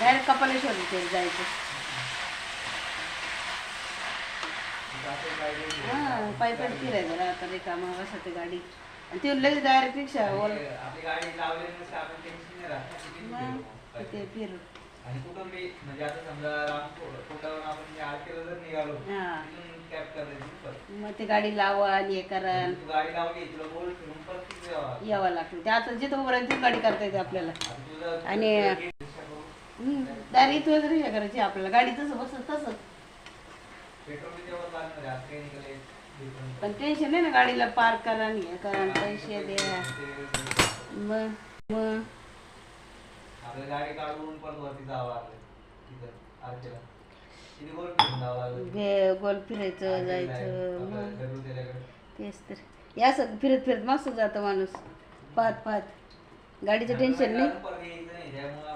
Direct Kapaleshwar जायचं. हां पायी पायी फिरायचं राहतं रिकामा बसायचं गाडी. आणि ते लगेच डायरेक्ट रिक्षा ओल. ते फिर. आणि कुठं मी म्हणजे आता समजा रामको- कोटावरून आपण जे आठ किलो जर निघालो. हां. तिथून कॅब करायची परत. मग ते गाडी लावा आणि हे करा. तू गाडी लावली तुला गोल फिरून परत तिथे यावं लागतं. यावं लागतं. ते आता जिथं उभं राहील ती गाडी करता येते आपल्याला. आता तुझं आणि- तुझं gate रिक्षा करून. डायरेक्ट इथं रिक्षा करायची आपल्याला. गाडी तसं बसत तसंच पेट्रोल बी तेवढं लागणार आहे. आज काही निघाले different. पण टेन्शन नाही ना गाडीला पार्क करा आणि हे करा आणि पैसे द्या. ते- मग मग. गाडी काढून परत वरती जावं लागलं. तिथं आरतीला. किती गोल फिरून जावं लागलं गे गोल फिरायचं जायचं आपल्या मग. त्याच्याकडे. तेच तर. या असं फिरत फिरत मस्त जातं माणूस. पाहत पाहत. गाडीचं टेन्शन नाही. अजून परत यायचं नाही. त्यामुळे